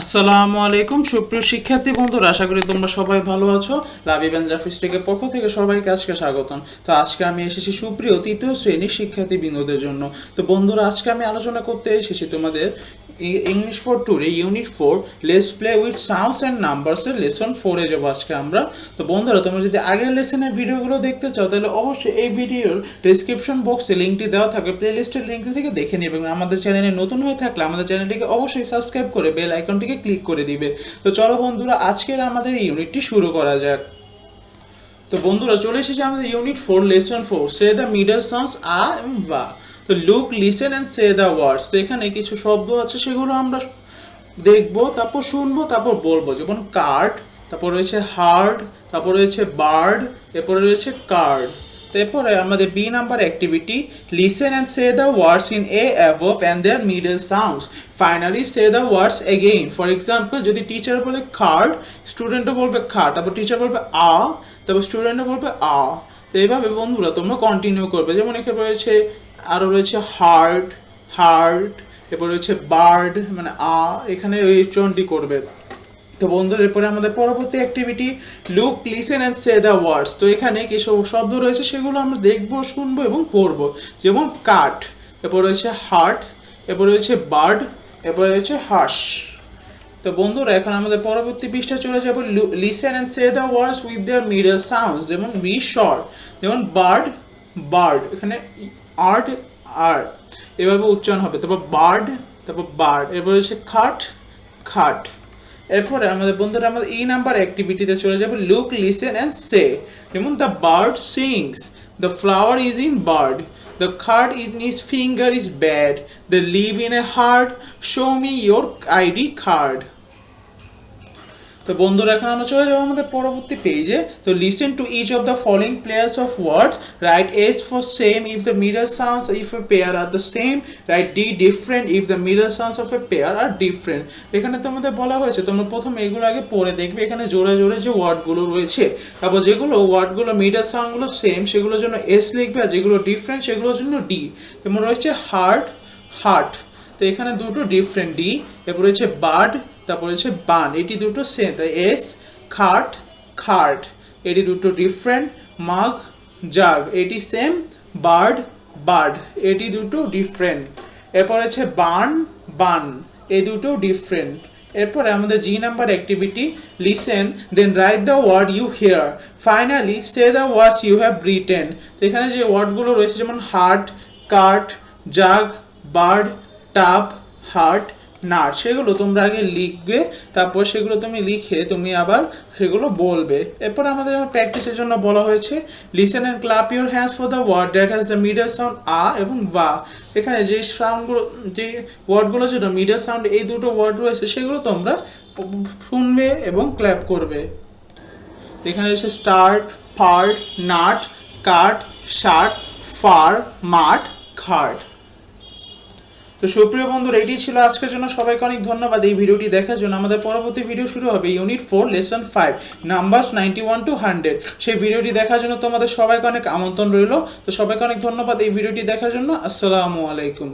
আসসালামু আলাইকুম, সুপ্রিয় শিক্ষার্থী বন্ধুরা, আশা করি তোমরা সবাই ভালো আছো। লাভিবান জাফিস থেকে পক্ষ থেকে সবাইকে আজকে স্বাগতম। তো আজকে আমি এসেছি সুপ্রিয় তৃতীয় শ্রেণির শিক্ষার্থী বিনোদের জন্য। তো বন্ধুরা, আজকে আমি আলোচনা করতে এসেছি তোমাদের ইংলিশ ফোর টুরে unit four let's play with sounds and নাম্বারসের lesson ফোরে যাব আজকে আমরা। তো বন্ধুরা, তোমরা যদি আগের লেসনের ভিডিওগুলো দেখতে চাও, তাহলে অবশ্যই এই ভিডিওর ডিসক্রিপশন বক্সে লিঙ্কটি দেওয়া থাকবে প্লে লিস্টের লিঙ্ক থেকে দেখে নেবে এবং আমাদের চ্যানেলে নতুন হয়ে থাকলে আমাদের চ্যানেলটিকে অবশ্যই সাবস্ক্রাইব করে বেল আইকনটিকে ক্লিক করে দিবে। তো চলো বন্ধুরা, আজকের আমাদের ইউনিটটি শুরু করা যাক। তো বন্ধুরা, চলে এসেছে আমাদের unit four lesson four say the middle sounds আ এবং বা তো look listen and say the words তো এখানে কিছু শব্দ আছে, সেগুলো আমরা দেখব, তারপর শুনব, তারপর বলব। যেমন কার্ড তারপর রয়েছে হার্ড তারপর রয়েছে বার্ড এরপরে রয়েছে কার্ড তারপরে আমাদের B number activity listen and say the words in a above and their middle sounds finally say the words again for example যদি টিচার বলে খার্ড স্টুডেন্টও বলবে খাট তারপর টিচার বলবে আ, তারপর স্টুডেন্টও বলবে আ। তো এইভাবে বন্ধুরা তোমরা কন্টিনিউ করবে। যেমন এখানে রয়েছে আরও রয়েছে হার্ট হার্ট এরপর রয়েছে বার্ড মানে আ, এখানে ওই উচ্চারণটি করবে। তো বন্ধুরা, এরপরে আমাদের পরবর্তী activity look listen and say the words তো এখানে কিছু শব্দ রয়েছে সেগুলো আমরা দেখব, শুনব এবং পড়ব। যেমন কাঠ এরপর রয়েছে হার্ট এরপর রয়েছে বার্ড এরপর রয়েছে হাঁস তো বন্ধুরা, এখন আমাদের পরবর্তী পৃষ্ঠা চলে যাব listen and say the words with their middle sounds যেমন বি শর্ট যেমন বার্ড বার্ড এখানে আর্ট আর্ট এভাবে উচ্চারণ হবে। তারপর বার্ড তারপর বার্ড এরপর হচ্ছে খাট খাট। এরপরে আমাদের বন্ধুরা, আমাদের এই নাম্বার অ্যাক্টিভিটিতে চলে যাবে। লুক লিসেন অ্যান্ড সে যেমন the bird sings the flower is in bird the খাট in is finger is bad the live in a heart show me your ID card তো বন্ধুরা, এখন আমরা চলে যাব আমাদের পরবর্তী পেজে তো listen to each of the following players of words write S for same if the middle sounds if a pair are the same write D different if the middle sounds of a pair are different এখানে তোমাদের বলা হয়েছে, তোমরা প্রথমে এগুলো আগে পড়ে দেখবে। এখানে জোরে জোরে যে ওয়ার্ডগুলো রয়েছে, তারপর যেগুলো ওয়ার্ডগুলো মিডল সাউন্ডগুলো সেম সেগুলোর জন্য এস লিখবে আর যেগুলো ডিফারেন্ট সেগুলোর জন্য ডি যেমন রয়েছে হার্ট হার্ট তো এখানে দুটো ডিফারেন্ট ডি এরপর রয়েছে বার্ড তারপর হচ্ছে বান। এটি দুটো সেম তাই এস, খাট খাট। এটি দুটো ডিফারেন্ট মাগ জাগ। এটি সেম বার্ড বার্ড। এটি দুটো ডিফারেন্ট এরপর হচ্ছে বান বান। এই দুটো ডিফারেন্ট এরপরে আমাদের G number activity listen then write the word you hear finally say the words you have written তো এখানে যে ওয়ার্ডগুলো রয়েছে, যেমন heart cart jug, bird tap heart nut সেগুলো তোমরা আগে লিখবে, তারপর সেগুলো তুমি লিখে তুমি আবার সেগুলো বলবে। এরপর আমাদের প্র্যাকটিসের জন্য বলা হয়েছে listen and clap your hands for the word that has the middle sound আ এবং বা এখানে যে সাউন্ডগুলো যে ওয়ার্ডগুলোর জন্য মিডল সাউন্ড এই দুটো ওয়ার্ড রয়েছে, সেগুলো তোমরা শুনবে এবং ক্ল্যাপ করবে। এখানে রয়েছে start fart nut cut shirt far মাঠ খাট তো সুপ্রিয় বন্ধুরা, এটি ছিল আজকের জন্য। সবাইকে অনেক ধন্যবাদ এই ভিডিওটি দেখার জন্য। আমাদের পরবর্তী ভিডিও শুরু হবে unit four lesson five number ninety one to hundred সেই ভিডিওটি দেখার জন্য তোমাদের সবাইকে অনেক আমন্ত্রণ রইল। তো সবাইকে অনেক ধন্যবাদ এই ভিডিওটি দেখার জন্য। আসসালামু আলাইকুম।